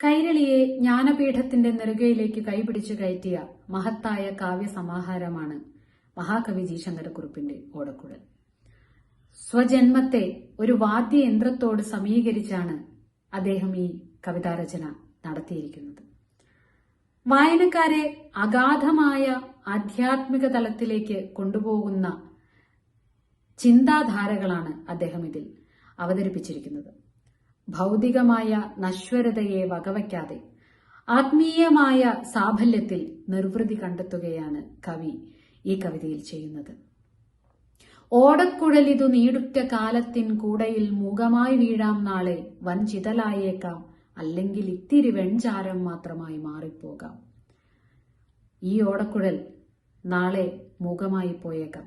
കൈരളിയെ ജ്ഞാനപീഠത്തിന്റെ നെറുകയിലേക്ക് കൈപിടിച്ചു കയറ്റിയ മഹത്തായ കാവ്യസമാഹാരമാണ് മഹാകവി ജി ശങ്കരക്കുറുപ്പിന്റെ ഓടക്കുഴൽ. സ്വജന്മത്തെ ഒരു വാദ്യയന്ത്രത്തോട് സമീകരിച്ചാണ് അദ്ദേഹം ഈ കവിതാരചന നടത്തിയിരിക്കുന്നത്. വായനക്കാരെ അഗാധമായ ആധ്യാത്മിക തലത്തിലേക്ക് കൊണ്ടുപോകുന്ന ചിന്താധാരകളാണ് അദ്ദേഹം ഇതിൽ അവതരിപ്പിച്ചിരിക്കുന്നത്. ഭൗതികമായ നശ്വരതയെ വകവയ്ക്കാതെ ആത്മീയമായ സാഫല്യത്തിൽ നിർവൃതി കണ്ടെത്തുകയാണ് കവി ഈ കവിതയിൽ ചെയ്യുന്നത്. ഓടക്കുഴലിതു നീടുറ്റ കാലത്തിൻ കൂടയിൽ മൂകമായി വീഴാം നാളെ വൻചിതലായേക്കാം അല്ലെങ്കിൽ ഇത്തിരി വെൺചാരം മാത്രമായി മാറിപ്പോകാം. ഈ ഓടക്കുഴൽ നാളെ മൂകമായി പോയേക്കാം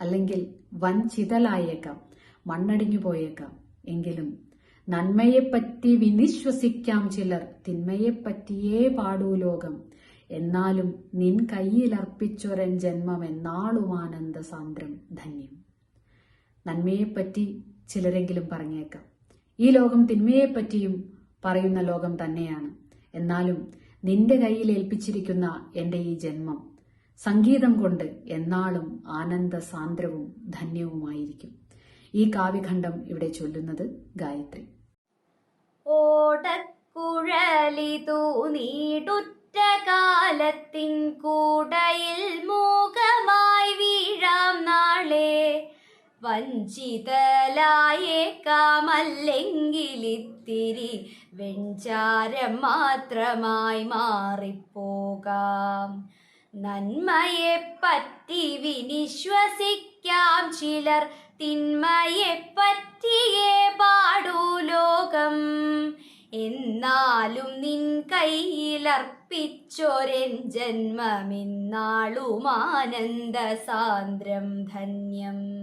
അല്ലെങ്കിൽ വൻ ചിതലായേക്കാം മണ്ണടിഞ്ഞു പോയേക്കാം എങ്കിലും നന്മയെപ്പറ്റി വിനിശ്വസിക്കാം ചിലർ. തിന്മയെപ്പറ്റിയേ പാടൂ ലോകം. എന്നാലും നിൻ കയ്യിലർപ്പിച്ചൊരൻ ജന്മം എന്നാളും ആനന്ദ സാന്ദ്രം ധന്യം. നന്മയെപ്പറ്റി ചിലരെങ്കിലും പറഞ്ഞേക്കാം. ഈ ലോകം തിന്മയെപ്പറ്റിയും പറയുന്ന ലോകം തന്നെയാണ്. എന്നാലും നിന്റെ കയ്യിൽ ഏൽപ്പിച്ചിരിക്കുന്ന എന്റെ ഈ ജന്മം സംഗീതം കൊണ്ട് എന്നാളും ആനന്ദ സാന്ദ്രവും ധന്യവുമായിരിക്കും. ഈ കാവ്യഖണ്ഡം ഇവിടെ ചൊല്ലുന്നത് ഗായത്രി. ഓടക്കുഴലിതു നീടുറ്റ കാലത്തിൻ കൂടയിൽ മൂകമായി വീഴാം നാളെ. വഞ്ചിതലായേക്കാമല്ലെങ്കിലിത്തിരി വെഞ്ചാരം മാത്രമായി മാറിപ്പോകാം. നന്മയെ പറ്റി വിനിശ്വസിക്കാം ചിലർ തിന്മയെ പറ്റിയേ പാടൂ ലോകം. എന്നാലും നിൻ കയ്യിലർപ്പിച്ചൊരൻ ജന്മമെന്നാളും ആനന്ദ സാന്ദ്രം ധന്യം.